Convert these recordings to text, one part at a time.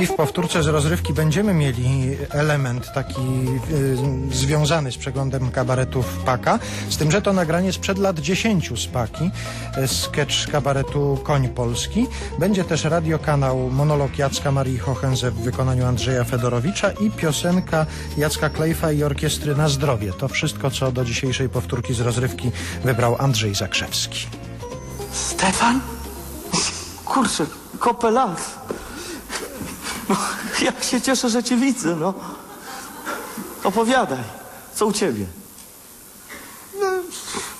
I w powtórce z rozrywki będziemy mieli element taki y, związany z przeglądem kabaretów Paka, z tym, że to nagranie sprzed lat 10 z Paki, y, sketch kabaretu Koń Polski. Będzie też radiokanał Monolog Jacka Marii Hochenze w wykonaniu Andrzeja Fedorowicza i piosenka Jacka Klejfa i Orkiestry na Zdrowie. To wszystko, co do dzisiejszej powtórki z rozrywki wybrał Andrzej Zakrzewski. Stefan? Kurczę. No, jak się cieszę, że cię widzę, no. Opowiadaj, co u ciebie?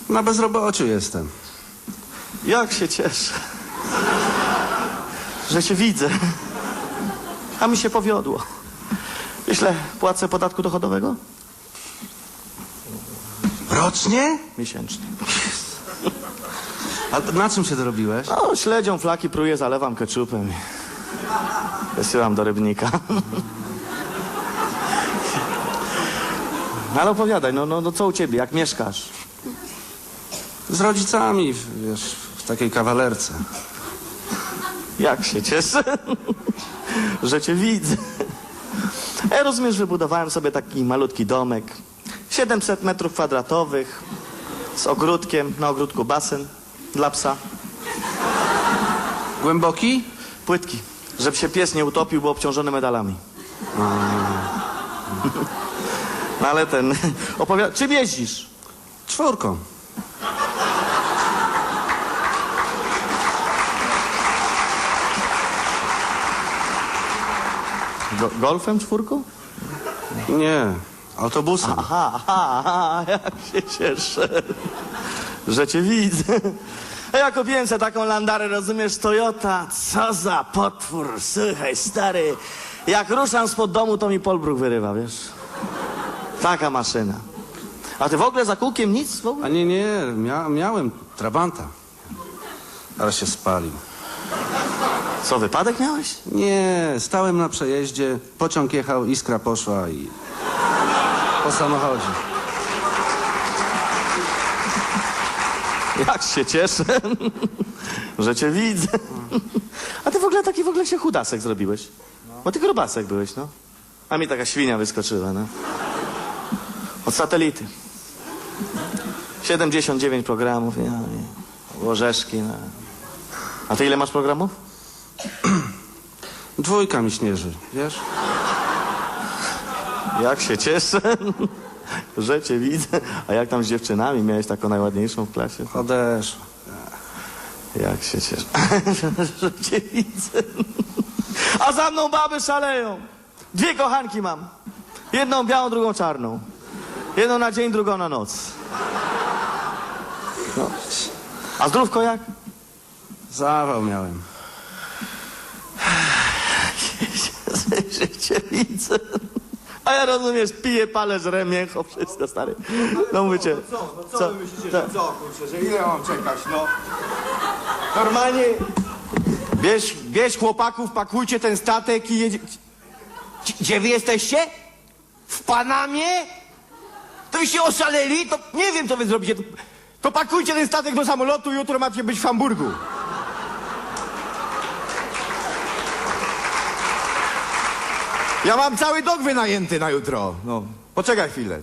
Na bezrobociu jestem. Jak się cieszę, że cię widzę. A mi się powiodło. Myślę, płacę podatku dochodowego? Rocznie? Miesięcznie. A na czym się dorobiłeś? No, śledzią, flaki pruję, zalewam ketchupem i wysyłam do rybnika. No, Ale opowiadaj, no, no, no co u ciebie, jak mieszkasz? Z rodzicami, wiesz, w takiej kawalerce. Jak się cieszę, że cię widzę. Ja rozumiesz, wybudowałem sobie taki malutki domek. 700 metrów kwadratowych, z ogródkiem, na ogródku basen dla psa. Głęboki? Płytki, żeby się pies nie utopił, bo obciążony medalami. No ale ten, opowiada... Czym jeździsz? Czwórką. Go, golfem czwórką? Nie, autobusem. Aha, aha, aha, jak się cieszę, że cię widzę. A ja kupiłem sobie taką landarę, rozumiesz, Toyota, co za potwór, słuchaj, stary. Jak ruszam spod domu, to mi polbruk wyrywa, wiesz. Taka maszyna. A ty w ogóle za kółkiem nic w ogóle? A nie, nie, mia miałem Trabanta. Ale się spalił. Co, wypadek miałeś? Nie, stałem na przejeździe, pociąg jechał, iskra poszła i... Po samochodzie. Jak się cieszę, że cię widzę. A ty w ogóle taki w ogóle się chudasek zrobiłeś. Bo ty grubasek byłeś, no. A mi taka świnia wyskoczyła, no. Od satelity. 79 programów, ja, łożeszki, no. A ty ile masz programów? Dwójka mi śnieży, wiesz? Jak się cieszę, że cię widzę. A jak tam z dziewczynami? Miałeś taką najładniejszą w klasie? Odeszła. Jak się cieszę, że cię widzę. A za mną baby szaleją. Dwie kochanki mam. Jedną białą, drugą czarną. Jedną na dzień, drugą na noc. No. A zdrówko jak? Zawał miałem. że cię widzę. A ja rozumiesz, piję, palę, żrę mięcho, wszystko stary. No mówię cię. Co, no co, Co? wy myślicie, Co? że co, kurczę, że ile mam czekać, no? Normalnie Bierz, bierz chłopaków, pakujcie ten statek i jedzie... Gdzie- wy jesteście? W Panamie? To byście oszaleli? To nie wiem, co wy zrobicie. To, to pakujcie ten statek do samolotu, jutro macie być w Hamburgu. Ja mam cały dok wynajęty na jutro. No, poczekaj chwilę.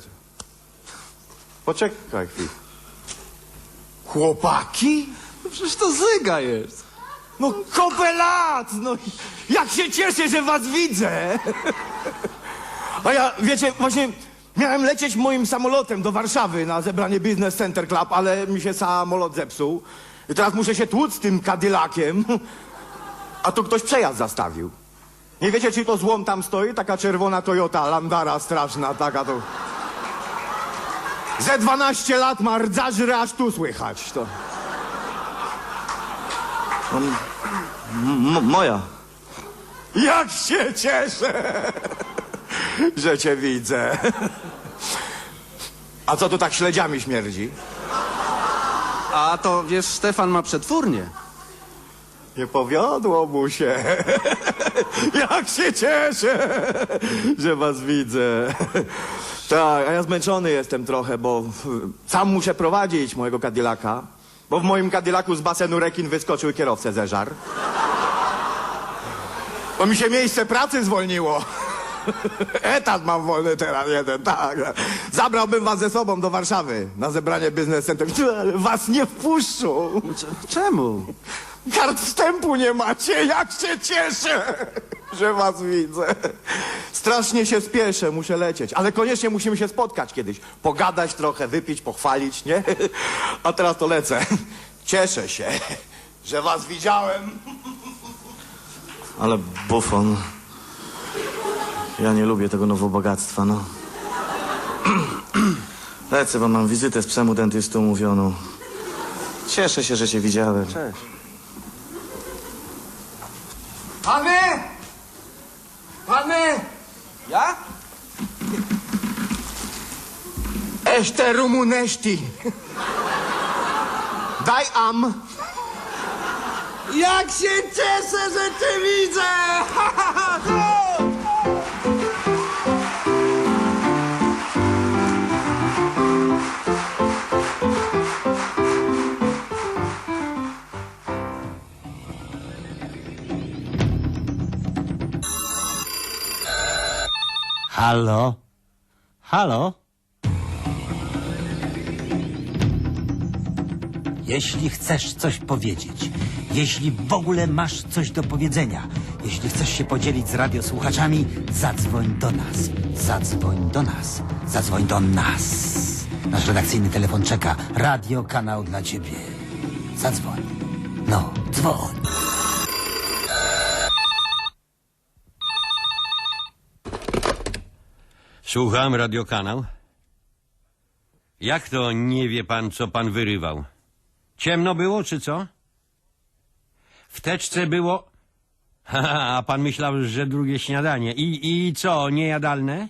Poczekaj chwilę. Chłopaki? No Przecież to zyga jest. No kopę lat! No jak się cieszę, że was widzę! A ja, wiecie, właśnie miałem lecieć moim samolotem do Warszawy na zebranie Business Center Club, ale mi się samolot zepsuł. I teraz muszę się tłuc tym Cadillaciem. A tu ktoś przejazd zastawił. Nie wiecie, czy to złom tam stoi? Taka czerwona Toyota, Landara straszna, taka to... Ze 12 lat ma rdzażry, aż tu słychać to. m- moja. Jak się cieszę, że cię widzę. A co tu tak śledziami śmierdzi? A to, wiesz, Stefan ma przetwórnię. Nie powiodło mu się. Jak się cieszę, że was widzę. Tak, a ja zmęczony jestem trochę, bo sam muszę prowadzić mojego Cadillaca. Bo w moim Cadillacu z basenu rekin wyskoczył kierowcę zeżar. Bo mi się miejsce pracy zwolniło. Etat mam wolny teraz jeden, tak. Zabrałbym was ze sobą do Warszawy na zebranie biznes was nie wpuszczą. Czemu? Kart wstępu nie macie, jak się cieszę, że was widzę. Strasznie się spieszę, muszę lecieć, ale koniecznie musimy się spotkać kiedyś. Pogadać trochę, wypić, pochwalić, nie? A teraz to lecę. Cieszę się, że was widziałem. Ale bufon. Ja nie lubię tego nowobogactwa, no. Lecę, bo mam wizytę z psem u dentysty umówioną. Cieszę się, że cię widziałem. Cześć. Ešte rumunešti. Daj am. Jak się cieszę, że cię widzę! Halo? Halo? Jeśli chcesz coś powiedzieć, jeśli w ogóle masz coś do powiedzenia, jeśli chcesz się podzielić z radiosłuchaczami, zadzwoń do nas. Zadzwoń do nas. Zadzwoń do nas. Nasz redakcyjny telefon czeka. Radio, kanał dla ciebie. Zadzwoń. No, dzwoń. Słucham, radiokanał. Jak to nie wie pan, co pan wyrywał? Ciemno było, czy co? W teczce było... Ha, a pan myślał, że drugie śniadanie. I, I co, niejadalne?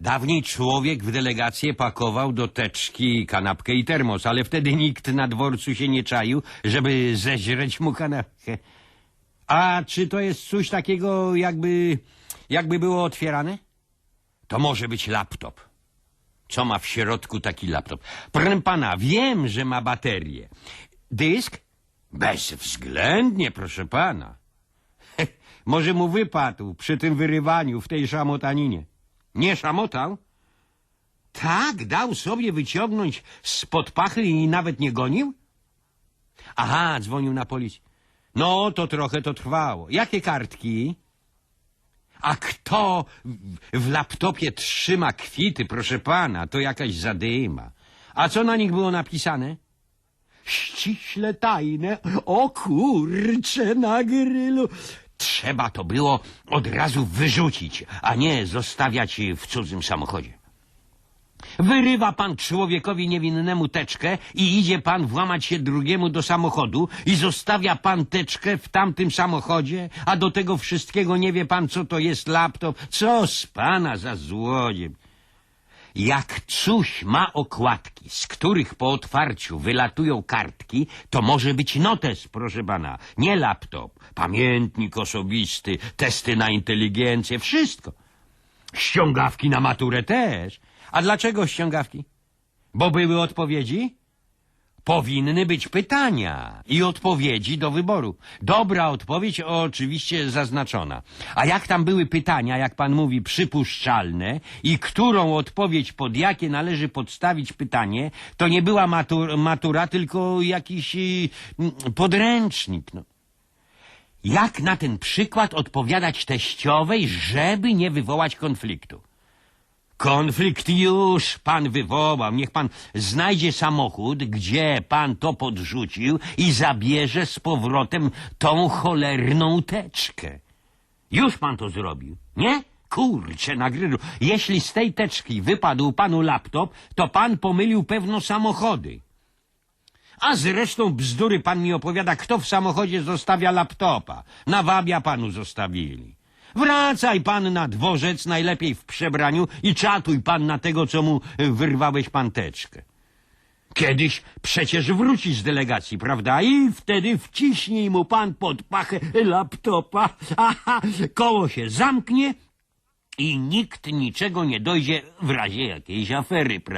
Dawniej człowiek w delegację pakował do teczki kanapkę i termos, ale wtedy nikt na dworcu się nie czaił, żeby zeźreć mu kanapkę. A czy to jest coś takiego, jakby, jakby było otwierane? To może być laptop. Co ma w środku taki laptop? Proszę pana, wiem, że ma baterię. Dysk? Bezwzględnie, proszę pana. Może mu wypadł przy tym wyrywaniu w tej szamotaninie. Nie szamotał? Tak, dał sobie wyciągnąć spod pachy i nawet nie gonił? Aha, dzwonił na policję. No, to trochę to trwało. Jakie kartki? A kto w- laptopie trzyma kwity, proszę pana, to jakaś zadyma. A co na nich było napisane? Ściśle tajne. O kurcze na grylu. Trzeba to było od razu wyrzucić, a nie zostawiać w cudzym samochodzie. Wyrywa pan człowiekowi niewinnemu teczkę i idzie pan włamać się drugiemu do samochodu i zostawia pan teczkę w tamtym samochodzie, a do tego wszystkiego nie wie pan, co to jest laptop. Co z pana za złodziej? Jak coś ma okładki, z których po otwarciu wylatują kartki, to może być notes, proszę pana, nie laptop, pamiętnik osobisty, testy na inteligencję, wszystko. Ściągawki na maturę też. A dlaczego ściągawki? Bo były odpowiedzi? Powinny być pytania i odpowiedzi do wyboru. Dobra odpowiedź oczywiście zaznaczona. A jak tam były pytania, jak pan mówi, przypuszczalne i którą odpowiedź pod jakie należy podstawić pytanie, to nie była matur matura, tylko jakiś y, podręcznik. No. Jak na ten przykład odpowiadać teściowej, żeby nie wywołać konfliktu? Konflikt już pan wywołał. Niech pan znajdzie samochód, gdzie pan to podrzucił i zabierze z powrotem tą cholerną teczkę. Już pan to zrobił, nie? Kurczę na grylu. Jeśli z tej teczki wypadł panu laptop, to pan pomylił pewno samochody. A zresztą bzdury pan mi opowiada, kto w samochodzie zostawia laptopa. Nawabia panu zostawili. Wracaj pan na dworzec, najlepiej w przebraniu i czatuj pan na tego, co mu y, wyrwałeś panteczkę. Kiedyś przecież wróci z delegacji, prawda? I wtedy wciśnij mu pan pod pachę laptopa. Aha, koło się zamknie i nikt niczego nie dojdzie w razie jakiejś afery, prawda?